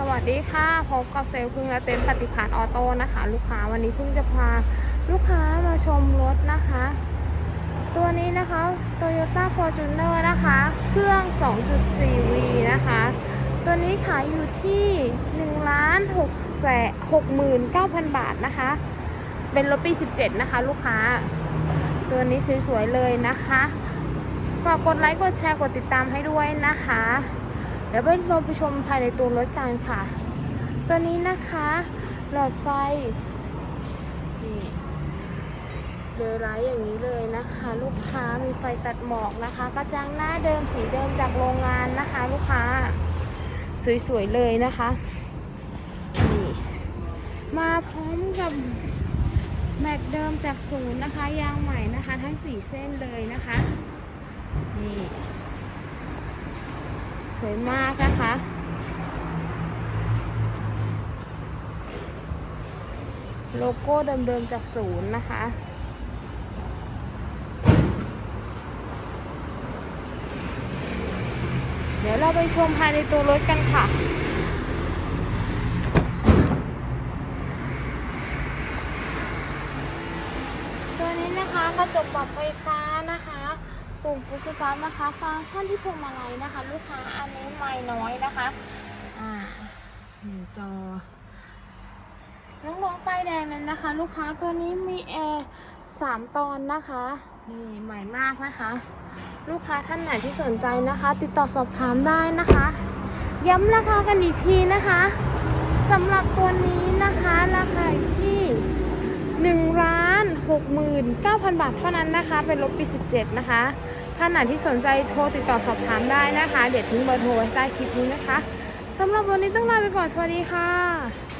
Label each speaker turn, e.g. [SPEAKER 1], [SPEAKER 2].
[SPEAKER 1] สวัสดีค่ะพบกับเซลล์พึ่งและเต็นท์ปฏิภาณออโต้นะคะ ลูกค้าวันนี้เพิ่งจะพาลูกค้ามาชมรถนะคะ ตัวนี้นะคะ Toyota Fortuner นะคะ เครื่อง 2.4V นะคะ ตัวนี้ขายอยู่ที่1ล้าน6แสน69,000 บาทนะคะ เป็นรถปี 17 นะคะ ลูกค้า ตัวนี้สวยๆเลยนะคะฝากกดไลค์กดแชร์กดติดตามให้ด้วยนะคะ ดี๋ยวไปลงไปชมภายในตัวรถกันค่ะ ตัวนี้นะคะ หลอดไฟนี่เดยร้ายอย่างนี้เลยนะคะ ลูกค้ามีไฟตัดหมอกนะคะ กระจังหน้าเดิมสีเดิมจากโรงงานนะคะ ลูกค้า สวยๆเลยนะคะนี่มาพร้อมกับแม็กเดิมจากศูนย์นะคะ ยางใหม่นะคะ ทั้งสี่เส้นเลยนะคะ นี่ วยมากนะคะ โลโก้เดิมๆจากศูนย์นะคะเดี๋ยวเราไปชมภายในตัวรถกันค่ะ ตัวนี้นะคะกระจกปรับไฟฟ้านะคะ ปุ่มฟุตสตานะคะฟังก์ชันที่พวงมาลัยนะคะ ลูกค้าอันนี้ไม่น้อยนะคะอ่าหนึ่งจอน้องน้องๆป้ายแดงนั้นนะคะ ลูกค้าตัวนี้มีแอร์สามตอนนะคะนี่ใหม่มากนะคะ ลูกค้าท่านไหนที่สนใจนะคะ ติดต่อสอบถามได้นะคะ ย้ำราคากันอีกทีนะคะสำหรับตัวนี้นะคะราคาที่1ล้าน69,000 บาทเท่านั้นนะคะ เป็นรถปี 17 นะคะ ท่านไหนที่สนใจโทรติดต่อสอบถามได้นะคะ เดี๋ยวทิ้งเบอร์โทรใต้คลิปนี้นะคะสำหรับวันนี้ต้องลาไปก่อนสวัสดีค่ะ